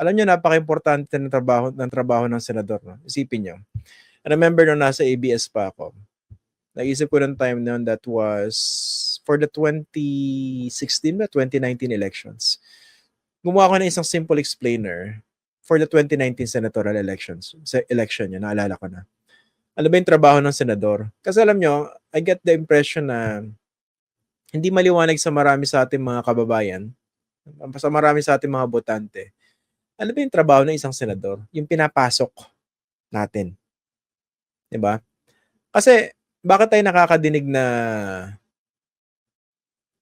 Alam niyo napaka-importante ng trabaho ng trabaho ng senador, no? Isipin niyo. I remember nung nasa ABS pa ako. Naisip ko ng time noon that was for the 2016 ba 2019 elections. Gumawa ko ng isang simple explainer for the 2019 senatorial elections. Sa election yun, naalala ko na. Ano ba yung trabaho ng senador? Kasi alam nyo, I get the impression na hindi maliwanag sa marami sa ating mga kababayan, sa marami sa ating mga botante, ano ba yung trabaho ng isang senador? Yung pinapasok natin. 'Di ba? Kasi bakit tayo nakakadinig na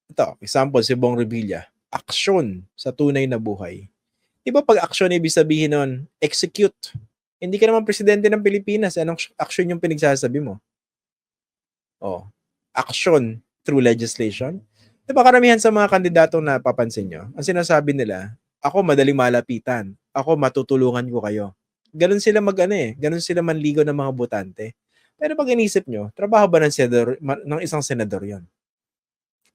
ito, example si Bong Revilla, aksyon sa tunay na buhay. 'Di ba pag aksyon ibig sabihin nun, execute. Hindi ka naman presidente ng Pilipinas, anong aksyon yung pinagsasabi mo? Oh, action through legislation. 'Di ba karamihan sa mga kandidatong napapansin nyo, ang sinasabi nila, ako madaling malapitan, ako matutulungan ko kayo. Ganun sila mag ano eh, ganun sila manligo ng mga botante. Pero pag inisip nyo, trabaho ba ng, senador, ng isang senador yon?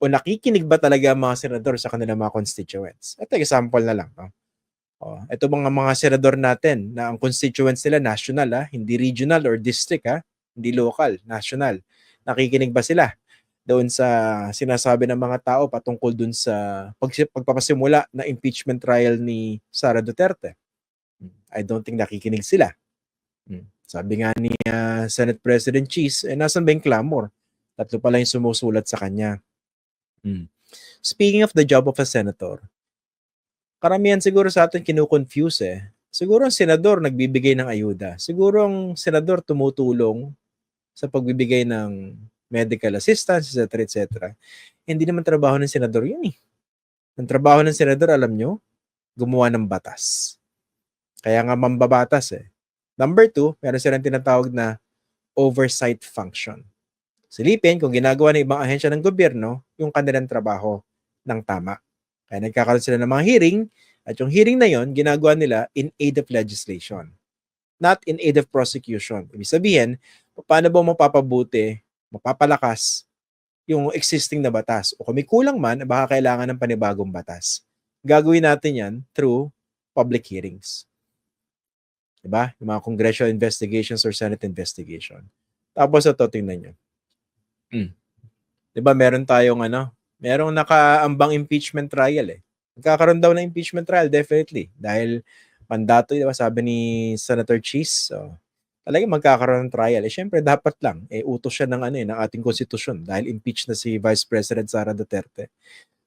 O nakikinig ba talaga ang mga senador sa kanilang mga constituents? Ito example na lang. No? O, ito mga mga senador natin na ang constituents nila national, ha? hindi regional or district, ha? hindi local, national. Nakikinig ba sila? Doon sa sinasabi ng mga tao patungkol doon sa pag, pagpapasimula na impeachment trial ni Sara Duterte. I don't think nakikinig sila. Hmm. Sabi nga ni uh, Senate President Cheese, eh, nasan ba yung clamor? Tatlo pala yung sumusulat sa kanya. Hmm. Speaking of the job of a senator, karamihan siguro sa atin kinukonfuse eh. Siguro ang senador nagbibigay ng ayuda. Siguro ang senador tumutulong sa pagbibigay ng medical assistance, etc. etc. Hindi naman trabaho ng senador yun eh. Ang trabaho ng senador, alam nyo, gumawa ng batas. Kaya nga mambabatas eh. Number two, meron silang tinatawag na oversight function. Silipin kung ginagawa ng ibang ahensya ng gobyerno yung kanilang trabaho ng tama. Kaya nagkakaroon sila ng mga hearing at yung hearing na yon ginagawa nila in aid of legislation. Not in aid of prosecution. Ibig sabihin, paano ba mapapabuti, mapapalakas yung existing na batas? O kung may kulang man, baka kailangan ng panibagong batas. Gagawin natin yan through public hearings. Diba? Yung mga congressional investigations or Senate investigation. Tapos ito, tingnan nyo. Hmm. Diba, meron tayong ano, merong nakaambang impeachment trial eh. Magkakaroon daw ng impeachment trial, definitely. Dahil mandato, diba, sabi ni Senator Cheese, so, talagang magkakaroon ng trial. Eh, syempre, dapat lang, eh, utos siya ng, ano, eh, ng ating konstitusyon dahil impeach na si Vice President Sara Duterte.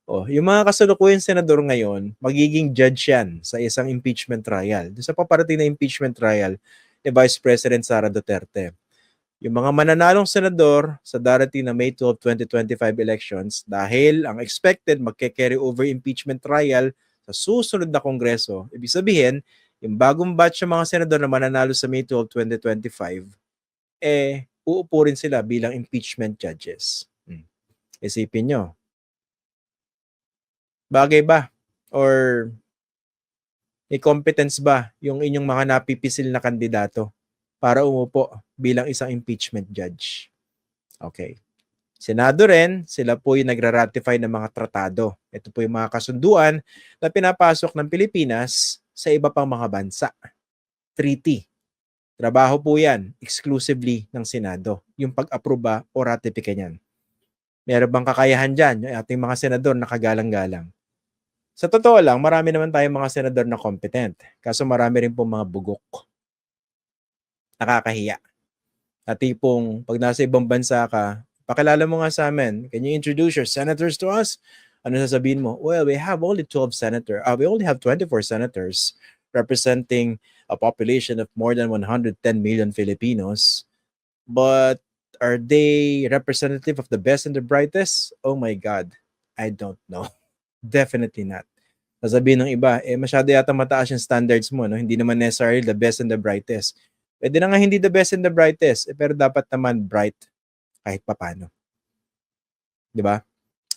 Oh, yung mga kasalukuyang senador ngayon, magiging judge yan sa isang impeachment trial. Sa paparating na impeachment trial ni Vice President Sara Duterte. Yung mga mananalong senador sa darating na May 12, 2025 elections dahil ang expected magke-carry over impeachment trial sa susunod na kongreso. Ibig sabihin, yung bagong batch ng mga senador na mananalo sa May 12, 2025, eh, uupo rin sila bilang impeachment judges. Hmm. Isipin nyo, Bagay ba? Or may competence ba yung inyong mga napipisil na kandidato para umupo bilang isang impeachment judge? Okay. Senado rin, sila po yung nagra-ratify ng mga tratado. Ito po yung mga kasunduan na pinapasok ng Pilipinas sa iba pang mga bansa. Treaty. Trabaho po yan exclusively ng Senado, yung pag-aproba o ratifika niyan. Meron bang kakayahan dyan yung ating mga senador na kagalang-galang? Sa totoo lang, marami naman tayong mga senador na competent. Kaso marami rin pong mga bugok. Nakakahiya. At tipong pag nasa ibang bansa ka, pakilala mo nga sa amin, can you introduce your senators to us? Ano sasabihin mo? Well, we have only 12 senators. Uh, we only have 24 senators representing a population of more than 110 million Filipinos. But are they representative of the best and the brightest? Oh my God, I don't know. Definitely not. Sasabihin ng iba, eh masyado yata mataas yung standards mo, no? Hindi naman necessarily the best and the brightest. Pwede na nga hindi the best and the brightest, eh, pero dapat naman bright kahit papano. 'Di ba?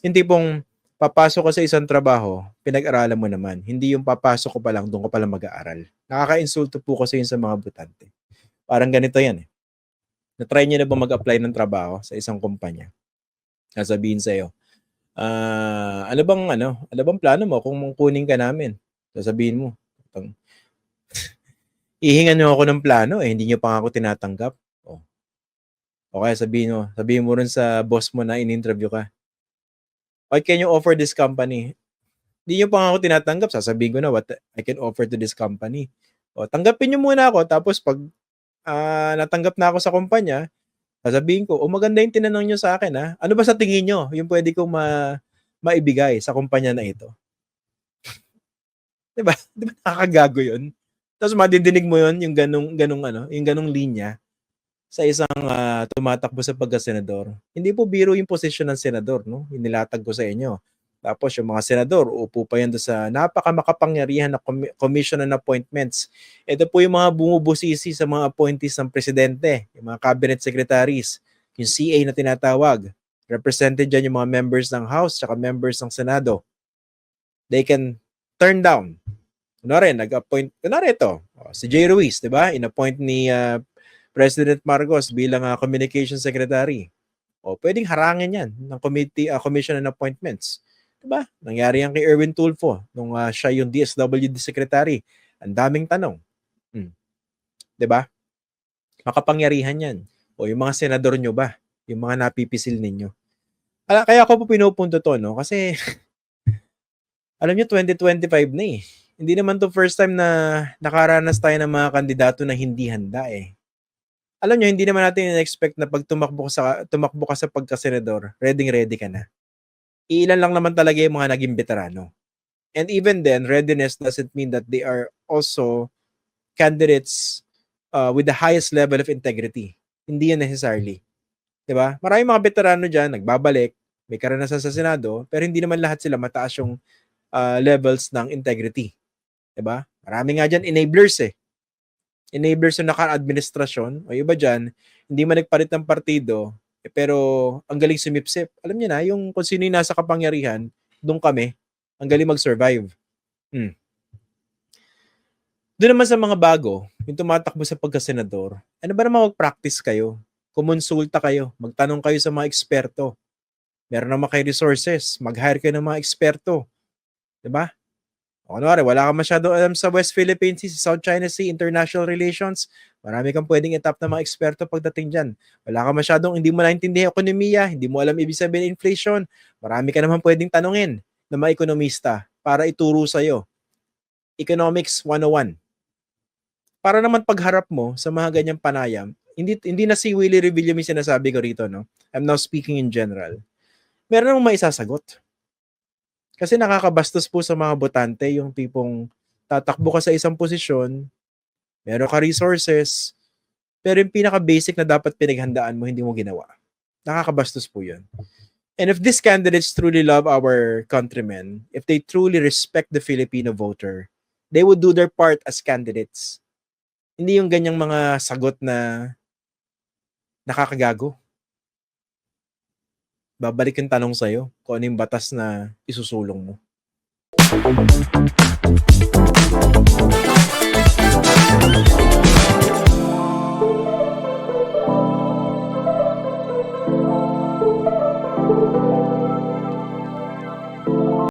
Hindi pong papasok ka sa isang trabaho, pinag-aralan mo naman. Hindi yung papasok ko pa lang, doon ko pa lang mag-aaral. Nakaka-insulto po kasi yun sa mga butante. Parang ganito yan eh. Na-try niyo na ba mag-apply ng trabaho sa isang kumpanya? Sasabihin sa'yo, uh, ano bang ano, ano bang plano mo kung kunin ka namin? Sasabihin mo, Ihingan niyo ako ng plano eh, hindi niyo pa ako tinatanggap. Oh. O kaya sabihin mo, sabihin mo rin sa boss mo na in-interview ka. What can you offer this company? Hindi niyo pa ako tinatanggap, sasabihin ko na what I can offer to this company. O, tanggapin niyo muna ako, tapos pag ah, natanggap na ako sa kumpanya, sasabihin ko, oh maganda yung tinanong niyo sa akin ha. Ano ba sa tingin niyo yung pwede kong ma maibigay sa kumpanya na ito? 'Di ba? 'Di ba nakakagago 'yun? Tapos madidinig mo 'yun, yung ganung ganung ano, yung ganung linya sa isang ah, tumatakbo sa pagka-senador. Hindi po biro yung posisyon ng senador, no? Inilatag ko sa inyo. Tapos yung mga senador, upo pa yan sa napakamakapangyarihan na commi- commission and appointments. Ito po yung mga bumubusisi sa mga appointees ng presidente, yung mga cabinet secretaries, yung CA na tinatawag. Represented dyan yung mga members ng House at members ng Senado. They can turn down. Kunwari, nag-appoint, kunwari ito, si Jay Ruiz, di ba? In-appoint ni ah, President Marcos bilang ah, Communication Secretary. O, pwedeng harangin yan ng committee, ah, Commission on Appointments. Diba? Nangyari yan kay Erwin Tulfo nung ah, siya yung DSWD Secretary. Ang daming tanong. Hmm. 'Di ba? Makapangyarihan yan. O yung mga senador nyo ba? Yung mga napipisil ninyo. Ala, kaya ako po pinupunto to, no? Kasi, alam nyo, 2025 na eh. Hindi naman to first time na nakaranas tayo ng mga kandidato na hindi handa eh. Alam nyo, hindi naman natin in-expect na pag tumakbo ka sa, tumakbo ka sa pagkasenador, ready-ready ka na ilan lang naman talaga yung mga naging veterano. And even then, readiness doesn't mean that they are also candidates uh, with the highest level of integrity. Hindi yan necessarily. 'Di ba? Maraming mga veterano diyan nagbabalik, may karanasan sa Senado, pero hindi naman lahat sila mataas yung uh, levels ng integrity. 'Di ba? Marami nga diyan enablers eh. Enablers yung naka-administrasyon o iba diyan, hindi man nagpalit ng partido, eh, pero ang galing sumipsip. Alam niyo na, yung kung sino yung nasa kapangyarihan, doon kami, ang galing mag-survive. Hmm. Doon naman sa mga bago, yung tumatakbo sa pagkasenador, ano ba naman mag-practice kayo? Kumonsulta kayo, magtanong kayo sa mga eksperto. Meron naman kayo resources, mag-hire kayo ng mga eksperto. 'Di ba? O kunwari, wala ka masyado alam sa West Philippine Sea, sa South China Sea, international relations, marami kang pwedeng itap na mga eksperto pagdating dyan. Wala ka masyadong, hindi mo naintindihan ekonomiya, hindi mo alam ibig sabihin ng inflation, marami ka naman pwedeng tanungin ng mga ekonomista para ituro sa'yo. Economics 101. Para naman pagharap mo sa mga ganyang panayam, hindi, hindi na si Willie Revilla yung sinasabi ko rito, no? I'm now speaking in general. Meron namang maisasagot. Kasi nakakabastos po sa mga botante yung tipong tatakbo ka sa isang posisyon, meron ka resources, pero yung pinaka-basic na dapat pinaghandaan mo, hindi mo ginawa. Nakakabastos po yun. And if these candidates truly love our countrymen, if they truly respect the Filipino voter, they would do their part as candidates. Hindi yung ganyang mga sagot na nakakagago babalik yung tanong sa'yo kung ano yung batas na isusulong mo.